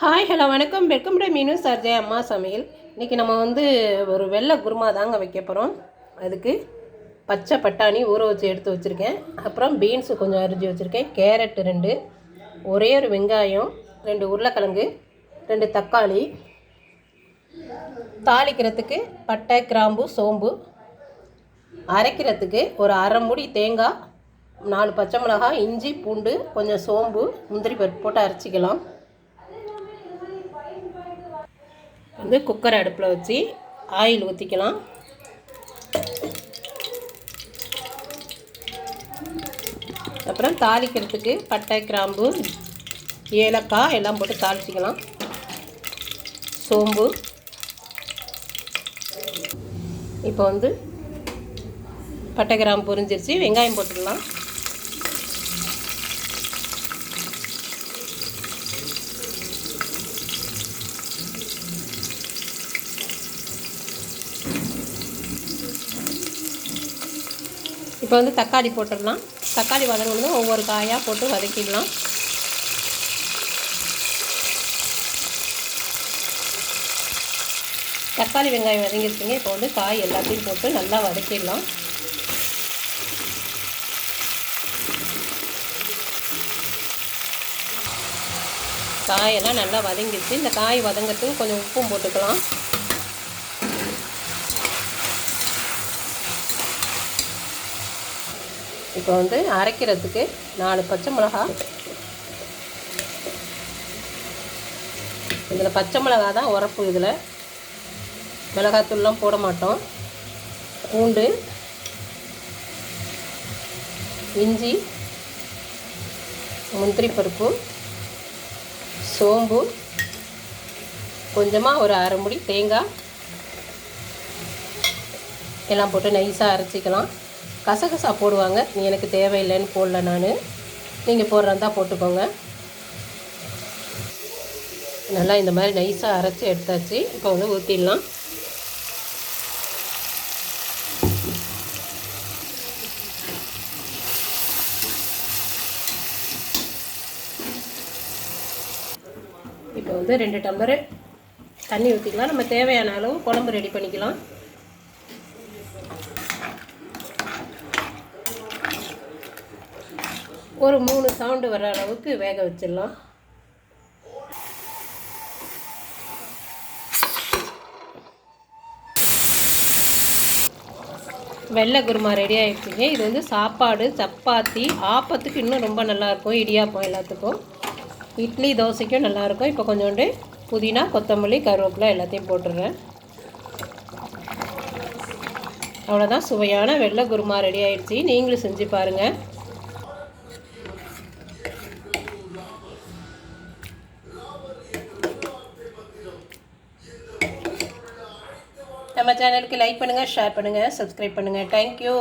Hi hello வணக்கம். Welcome to Meenu சர்ஜே அம்மா சமையல். இன்றைக்கி நம்ம வந்து ஒரு வெள்ளை குருமா தாங்க வைக்க போகிறோம் அதுக்கு பச்சை பட்டாணி ஊற வச்சு எடுத்து வச்சுருக்கேன். அப்புறம் பீன்ஸு கொஞ்சம் அரிஞ்சு வச்சுருக்கேன். கேரட் ரெண்டு ஒரே ஒரு வெங்காயம் ரெண்டு உருளைக்கிழங்கு ரெண்டு தக்காளி. தாளிக்கிறதுக்கு பட்டை கிராம்பு சோம்பு. அரைக்கிறதுக்கு ஒரு அரை மூடி தேங்காய் நாலு பச்சை மிளகாய் இஞ்சி பூண்டு கொஞ்சம் சோம்பு முந்திரி பருப்பு போட்டு அரைச்சிக்கலாம். வந்து குக்கர் அடுப்பில் வச்சு ஆயில் ஊற்றிக்கலாம் அப்புறம் தாளிக்கிறதுக்கு பட்டை கிராம்பு ஏலக்காய் எல்லாம் போட்டு தாளிச்சிக்கலாம். சோம்பு. இப்போ வந்து பட்டை கிராம்பு பொரிஞ்சிருச்சு. வெங்காயம் போட்டுடலாம் இப்போ வந்து தக்காளி போட்டுடலாம். தக்காளி வதங்கணும் ஒவ்வொரு காயாக போட்டு வதக்கிடலாம். தக்காளி வெங்காயம் வதங்கிருச்சுங்க. இப்போ வந்து காய் எல்லாத்தையும் போட்டு நல்லா வதக்கிடலாம். காயெல்லாம் நல்லா வதங்கிடுச்சு இந்த காய் வதங்கிறதுக்கு கொஞ்சம் உப்பும் போட்டுக்கலாம். இப்போ வந்து அரைக்கிறதுக்கு நாலு பச்சை மிளகா. இதில் பச்சை மிளகா தான் உரப்பு இதில். மிளகாத்தூள்லாம் போட மாட்டோம். பூண்டு இஞ்சி முந்திரி பருப்பு சோம்பு கொஞ்சமாக ஒரு அரை முடி தேங்காய். எல்லாம் போட்டு நைஸாக அரைச்சிக்கலாம். கசகசா போடுவாங்க. எனக்கு தேவையில்லைன்னு போடல நான். நீங்கள் போடுறதா போட்டுக்கோங்க. நல்லா இந்த மாதிரி நைஸாக அரைச்சி எடுத்தாச்சு. இப்போ வந்து ஊற்றிடலாம் இப்போ வந்து ரெண்டு டம்ளரு தண்ணி ஊற்றிக்கலாம் நம்ம தேவையான அளவு குழம்பு ரெடி பண்ணிக்கலாம். ஒரு மூணு சவுண்டு வர அளவுக்கு வேக வச்சிடலாம். வெள்ளை குருமா ரெடி ஆகிடுச்சிங்க இது வந்து சாப்பாடு சப்பாத்தி ஆப்பத்துக்கு இன்னும் ரொம்ப நல்லாயிருக்கும் இடியாப்பம் எல்லாத்துக்கும். இட்லி தோசைக்கும் நல்லாயிருக்கும் இப்போ கொஞ்சோண்டு புதினா கொத்தமல்லி கருவேப்பிலை எல்லாத்தையும் போட்டுடுறேன். அவ்வளோதான் சுவையான வெள்ளை குருமா ரெடி ஆகிடுச்சி நீங்களும் செஞ்சு பாருங்கள் நம்ம சேனலுக்கு லைக் பண்ணுங்கள் ஷேர் பண்ணுங்கள் சப்ஸ்கிரைப் பண்ணுங்கள் தேங்க்யூ